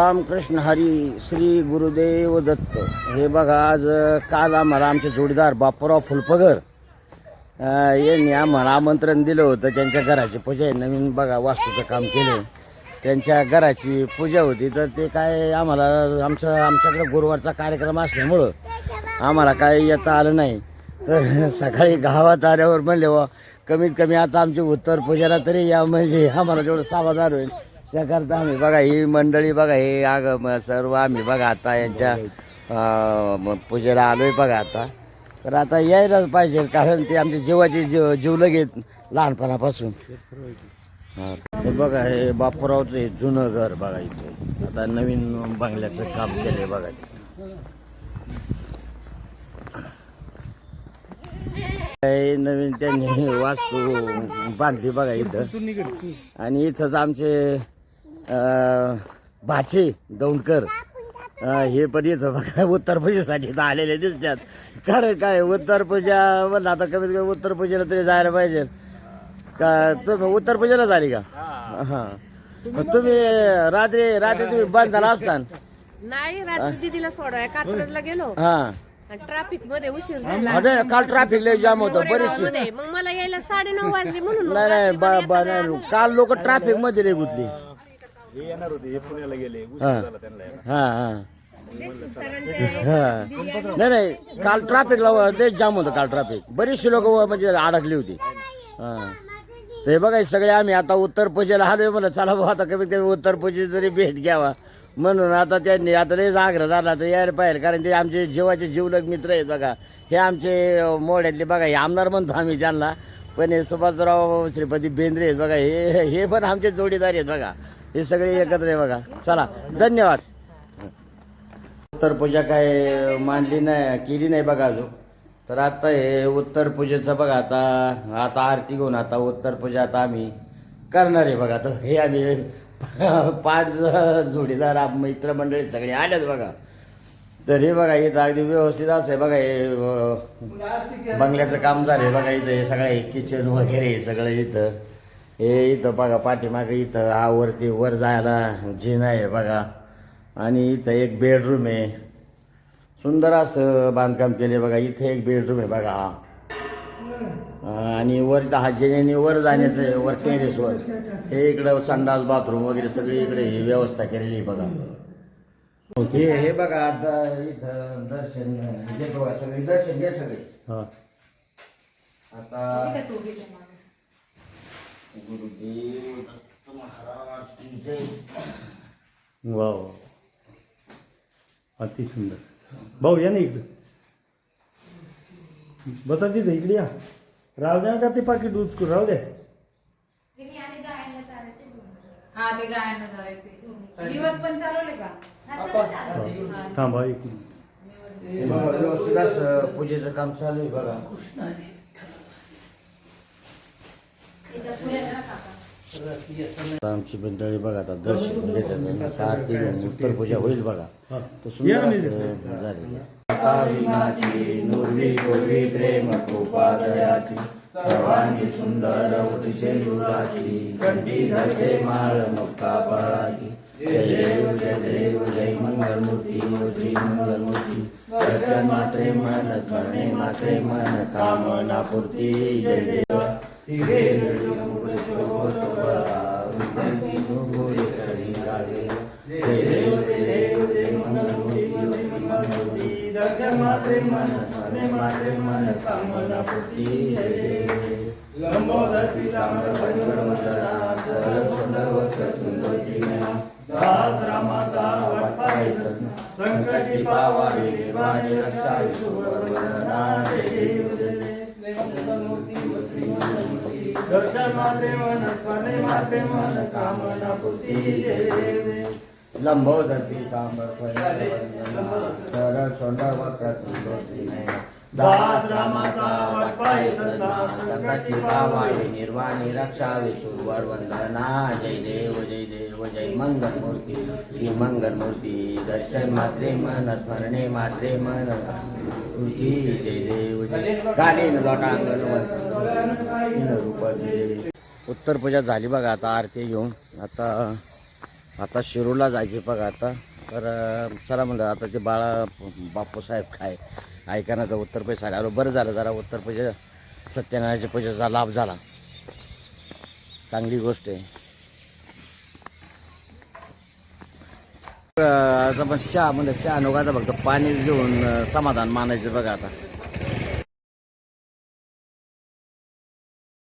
रामकृष्ण हरी श्री गुरुदेव दत्त. हे बघा आज काल आम्हाला आमचे जोडीदार बापूराव फुलपगर यांनी आम्हाला आमंत्रण दिलं होतं. त्यांच्या घराची पूजा आहे. नवीन बघा वास्तूचं काम केलं त्यांच्या घराची पूजा होती. तर ते काय आम्हाला आमचं आमच्याकडे गुरुवारचा कार्यक्रम असल्यामुळं आम्हाला काय येता आलं नाही. तर सकाळी गावात आल्यावर म्हणले व कमीत कमी आता आमची उत्तर पूजेला तरी या म्हणजे आम्हाला जेवढं सावधान होईल. त्याकरता आम्ही बघा ही मंडळी बघा हे आग म- सर्व आम्ही बघा आता यांच्या अं, म- पूजेला आलोय बघा आता. तर आता यायलाच पाहिजे कारण ते आमच्या जीवाची जीव जीवलं घेत लहानपणापासून. हा. हे बघा हे बापूरावचं हे जुनं घर बघा इथे. आता नवीन बंगल्याचं काम केलंय बघा तिथे. हे नवीन त्यांनी वास्तू बांधली बघा इथं. आणि इथंच आमचे भाचे दौंडकर. हे पण इथं बघा उत्तर पूजेसाठी इथं आलेले दिसतात. कारण काय उत्तर पूजा म्हणलं आता कमीत कमी उत्तर पूजेला तरी जायला पाहिजे. का तुम्ही उत्तर पूजेला झाली का? हां. मग तुम्ही रात्री रात्री तुम्ही बंद झाला असता नाही रात्री दिदीला सोडाय कात्रजला गेलो. हां. आणि ट्रॅफिकमध्ये उशीर झाला. काल ट्रॅफिक लय जाम होतं बरीचशी. गोरेगावमध्ये. मग मला यायला साडे नऊ वाजले म्हणून नाही नाही काल लोक ट्रॅफिकमध्ये लय गुतली. हे येणार होते हे पुण्याला गेले उशीर हां. झाला त्यांना यायला. हां हां. देशमुख सरांचे हा. नाही नाही काल ट्रॅफिकला लय जाम होतं काल ट्रॅफिक बरीचशी लोक म्हणजे अडकली होती. हा. तर हे बघा हे सगळे आम्ही आता उत्तर पूजेला आलोय म्हणलं चला भाऊ आता कमीत कमी उत्तर पूजेची तरी भेट घ्यावा. म्हणून आता त्यांनी आता लयच आग्रह झाला तर यायला पाहिजे कारण ते आमचे जीवाचे जीवलग मित्र आहेत बघा. हे आमचे अं, मोड्यातले बघा हे आमदार म्हणतो आम्ही त्यांना. पण हे सुभाषराव श्रीपती बेंद्रे आहेत बघा हे हे पण आमचे जोडीदार आहेत बघा. हे सगळे एकत्र आहे बघा. चला धन्यवाद. उत्तर पूजा काय मांडली नाही केली नाही बघा अजून. तर आता हे उत्तर पूजेचं बघा आता आता आरती घेऊन आता उत्तर पूजा आता आम्ही करणार आहे बघा. तर हे आम्ही पाच जोडीदार मित्रमंडळी सगळे आल्यात बघा. तर हे बघा इथं अगदी व्यवस्थित असं आहे बघा हे बंगल्याचं काम झालं आहे बघा इथं हे सगळं किचन वगैरे हे सगळं इथं. हे इथं बघा पाठीमागे इथं हा वरती वर जायला जिन आहे बघा. आणि इथं एक बेडरूम आहे. सुंदर असं बांधकाम केले बघा. इथे एक बेडरूम आहे बघा. हा आणि वर हा जेणे वर जाण्याचं आहे, वर टेरेसवर हे इकडं संडास बाथरूम वगैरे सगळी इकडे ही व्यवस्था केलेली आहे बघा. हे हे बघा आता इथं दर्शन घे बघा सगळे दर्शन घ्या सगळे. हा. आता गुरुदेव दत्त महाराज की जय. वा वा. अति सुंदर. भाऊ या ना इकडं. बसा तिथं इकडे या. राहू द्या ना का ते पाकिट उचकून राहू द्या. हा ते गायना धरायचे. दिवस पण चालवले का? थांबा एक मिनिट. हे बघा, व्यवस्थित असं पूजेचं काम चालू आहे बघा आता आमची मंडळी बघा आता दर्शन घेतात आरती घेऊन उत्तर पूजा होईल बघा. तो सुंदर या ना मी असं झालेलं आहे. आता विनाची नुरवी पूर्वी प्रेम कृपा दयाची. सर्वांगी सुंदर उठशे दुराची कंठी धरते माळ फळाची. जय देव जय देव जय मंगलमूर्ती श्री मंगलमूर्ती. दर्शन मात्रे मन स्मरणे मात्रे मन कामना पूर्ती जय देव. हिरे मुकुट शोभत बरा, रुंदी नुगुरे करी लागे. जय देव जय देव जय मंगलमूर्ती ओ श्री मंगलमूर्ती दर्शन मात्रे मन स्मरणे मात्रे मन कामना पूर्ती जय देव लंबोदर पितांबर परिवर वंदना सरळ सुंदर वक्र सुंदर दास रामाचा वटपाय संकटी पावावी निर्वाणी रक्षा विष्णुवर्वदना जय देव जय दर्शन माते मन स्मरणे माते मन कामना पूर्ती जय देव लंबोदर पितांबर लंबोदती वंदना वक्र दास निर्वाणी रक्षा विष्णुवर वंदना जय देव जय देव. भजय मंगलमूर्ती श्री मंगलमूर्ती दर्शन मात्रे मन स्मरणे मात्रे मन। तुझी जय देव गाणेन लोटांगण उत्तर पूजा झाली बघा आता आरती घेऊन. आता आता शिरूला जायची बघा आता. तर चला म्हणलं आता ते बाळा बापूसाहेब काय? ऐकाना तर उत्तर पैसा आलो बरं झालं जरा उत्तर पैसे सत्यनारायणाची पैशाचा लाभ झाला. चांगली गोष्ट आहे. आता पण चहा म्हणजे चहा नका आता फक्त पाणी देऊन समाधान मानायचं बघा आता.